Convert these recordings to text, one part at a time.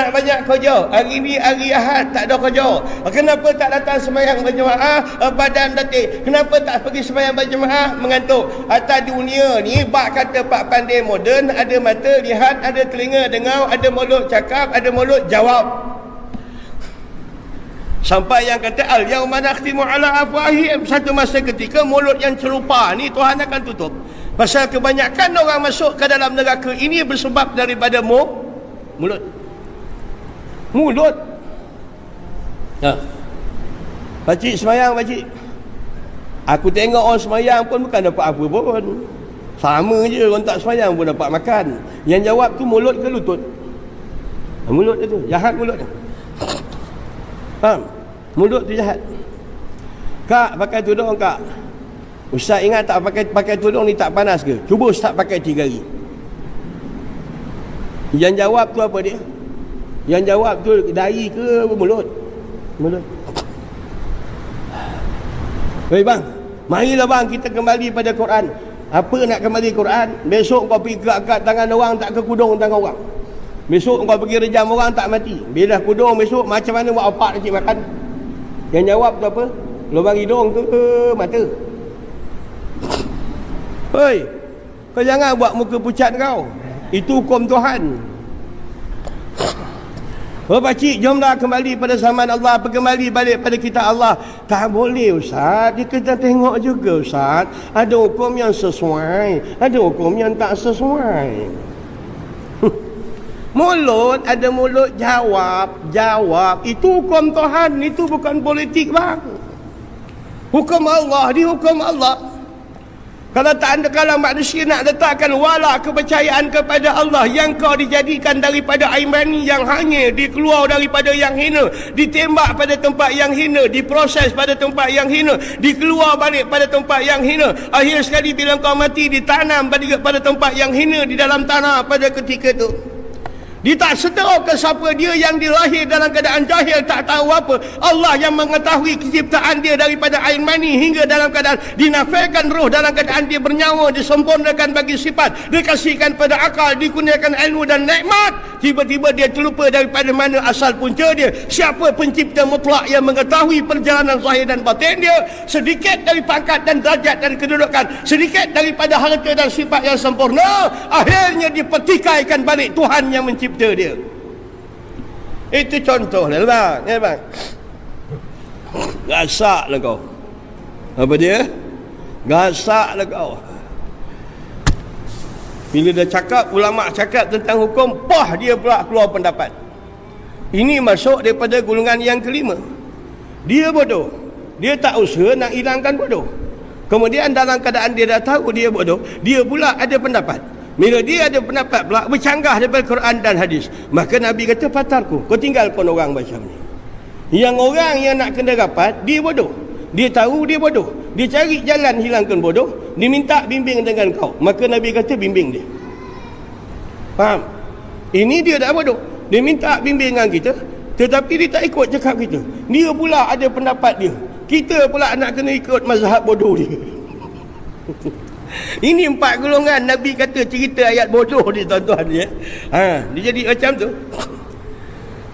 Nak banyak kerja. Hari ni hari Ahad tak ada kerja. Kenapa tak datang semayang berjemaah uh, badan datik? Kenapa tak pergi semayang berjemaah mengantuk? Atas dunia ni bak kata Pak Pandai moden ada mata lihat, ada telinga dengar, ada mulut cakap, ada mulut jawab. Sampai yang kata al yauma nakhtimu ala afwahihim satu masa ketika mulut yang celupa ni Tuhan akan tutup. Pasal kebanyakan orang masuk ke dalam neraka ini bersebab daripada mu, mulut. Mulut. Ha. Pakcik semayang pakcik. Aku tengok orang semayang pun bukan dapat apa pun. Sama je orang tak semayang pun dapat makan. Yang jawab tu mulut ke lutut? Mulut tu. Jahat mulut tu. Faham? Mulut tu jahat. Kak, pakai tudung kak. Ustaz ingat tak pakai pakai tudung ni tak panas ke? Cuba Ustaz pakai tiga hari. Yang jawab tu apa dia? Yang jawab tu dari ke mulut? Mulut. Hei bang, marilah bang kita kembali pada Quran. Apa nak kembali Quran? Besok kau pergi akad tangan orang tak ke kudung tangan orang. Besok kau pergi rejam orang tak mati. Bila kudung besok macam mana buat opak nak cik makan? Yang jawab tu apa? Lubang hidung ke mata? Hei, kau jangan buat muka pucat kau. Itu hukum Tuhan. Oh pakcik, jomlah kembali pada zaman Allah, kembali balik pada kita Allah. Tak boleh Ustaz, dia kena tengok juga Ustaz. Ada hukum yang sesuai, ada hukum yang tak sesuai. Mulut ada mulut jawab, jawab. Itu hukum Tuhan, itu bukan politik bang. Hukum Allah, di hukum Allah. Kalau tak ada kalau manusia nak letakkan wala kepercayaan kepada Allah yang kau dijadikan daripada aimani yang hanya dikeluar daripada yang hina, ditembak pada tempat yang hina, diproses pada tempat yang hina, dikeluar balik pada tempat yang hina. Akhir sekali bila kau mati ditanam pada pada tempat yang hina di dalam tanah pada ketika itu. Dia tak sedar ke siapa dia yang dilahir dalam keadaan jahil tak tahu apa. Allah yang mengetahui keciptaan dia daripada air mani hingga dalam keadaan dinafikan roh dalam keadaan dia bernyawa, disempurnakan bagi sifat, dikasihkan pada akal, dikurniakan ilmu dan nikmat. Tiba-tiba dia terlupa daripada mana asal punca dia. Siapa pencipta mutlak yang mengetahui perjalanan zahir dan batin dia. Sedikit dari pangkat dan derajat dan kedudukan. Sedikit daripada harta dan sifat yang sempurna. Akhirnya dipertikaikan balik Tuhan yang mencipta cipta dia. Itu contoh lah bang ya bang gasak lah kau. Apa dia? Gasak lah kau. Bila dia cakap ulama cakap tentang hukum pah dia pula keluar pendapat. Ini masuk daripada golongan yang kelima. Dia bodoh. Dia tak usaha nak hilangkan bodoh. Kemudian dalam keadaan dia dah tahu dia bodoh dia pula ada pendapat bila dia ada pendapat pula bercanggah daripada Quran dan hadis. Maka Nabi kata patarku. Kau tinggalkan orang macam ni. Yang orang yang nak kena rapat, dia bodoh. Dia tahu dia bodoh. Dia cari jalan hilangkan bodoh. Dia minta bimbing dengan kau. Maka Nabi kata bimbing dia. Faham? Ini dia dah bodoh. Dia minta bimbing dengan kita. Tetapi dia tak ikut cakap kita. Dia pula ada pendapat dia. Kita pula nak kena ikut mazhab bodoh dia. Ini empat golongan Nabi kata cerita ayat bodoh ni tuan-tuan ya. Ha, dia jadi macam tu.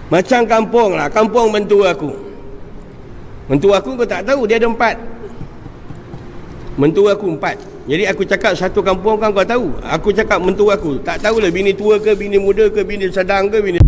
Macam kampung lah, kampung mentua aku. Mentua aku kau tak tahu dia ada empat. Mentua aku empat. Jadi aku cakap satu kampung kan kau tahu. Aku cakap mentua aku. Tak tahulah bini tua ke, bini muda ke, bini sedang ke, bini...